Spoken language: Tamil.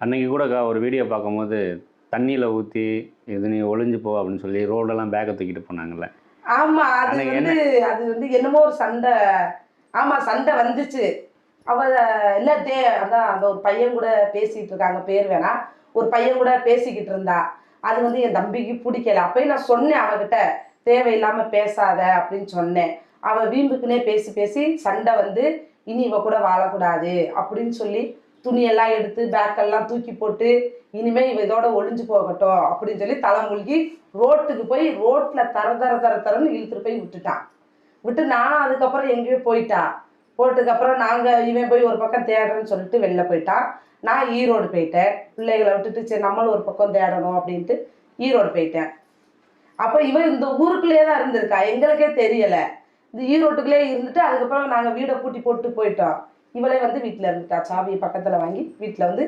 அன்னைக்கு கூட ஒரு வீடியோ பார்க்கும்போது தண்ணியில் ஊற்றி இது நீ ஒளிஞ்சு போ அப்படின்னு சொல்லி ரோடெல்லாம் பேக்கை தூக்கிட்டு போனாங்கல்ல. ஆமா அது வந்து அது வந்து என்னமோ ஒரு சண்டை. ஆமா சண்டை வந்துச்சு. அவ இல்ல தே அதான் அந்த ஒரு பையன் கூட பேசிட்டு இருக்காங்க பேர் வேணா. ஒரு பையன் கூட பேசிக்கிட்டு இருந்தா. அது வந்து என் தம்பிக்கு பிடிக்கல. அப்பயும் நான் சொன்னேன் அவகிட்ட தேவையில்லாம பேசாத அப்படின்னு சொன்னேன். அவ வீம்புக்குனே பேசி பேசி சண்டை வந்து இனி இவ கூட வாழக்கூடாது அப்படின்னு சொல்லி துணியெல்லாம் எடுத்து பேக்கெல்லாம் தூக்கி போட்டு இனிமே இவ இதோட ஒளிஞ்சு போகட்டும் அப்படின்னு சொல்லி தலைமுழுகி ரோட்டுக்கு போய் ரோட்ல தர தர தர தரன்னு இழுத்துட்டு போய் விட்டுட்டான். விட்டு நான் அதுக்கப்புறம் எங்கேயோ போயிட்டா. போட்டதுக்கப்புறம் நாங்கள் இவன் போய் ஒரு பக்கம் தேடுறேன்னு சொல்லிட்டு வெளில போயிட்டான் நான் ஈரோடு போயிட்டேன். பிள்ளைகளை விட்டுட்டு சரி நம்மளும் ஒரு பக்கம் தேடணும் அப்படின்ட்டு ஈரோடு போயிட்டேன். அப்போ இவன் இந்த ஊருக்குள்ளேயே தான் இருந்திருக்கா. எங்களுக்கே தெரியலை. இந்த ஈரோட்டுக்குள்ளே இருந்துட்டு அதுக்கப்புறம் நாங்கள் வீடை பூட்டி போட்டு போயிட்டோம். இவளே வந்து வீட்டில் இருந்துட்டா சாவியை பக்கத்தில் வாங்கி வீட்டில் வந்து